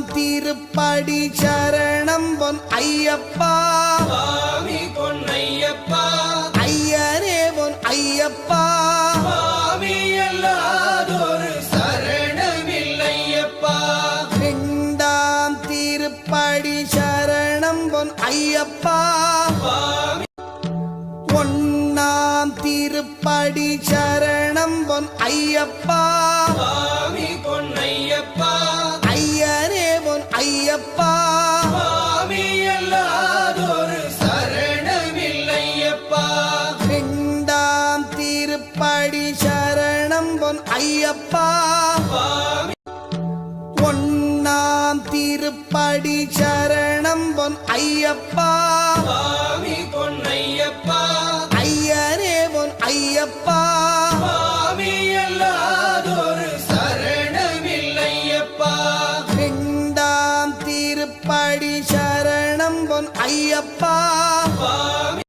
ஒன்னாம் திருப்படி சரணம் பொன் ஐயப்பா. பொன் ஐயப்பா. அல்லாதொரு சரணமில்லையப்பா. ரெண்டாம் திருப்படி சரணம் பொன் ஐயப்பா. ஒன்னாம் திருப்படி சரணம் பொன் ஐயப்பா. ஐயப்பா சுவாமி அல்லாதொரு சரணமில்லையப்பா. ரெண்டாம் திருப்படி சரணம் பொன் ஐயப்பா. ஒன்னாம் திருப்படி சரணம் பொன் ஐயப்பா. சுவாமி பொன்னையப்பா. ஐயனே பொன் ஐயப்பா. ரெண்டாம் சரணம் பொன் ஐயப்பா.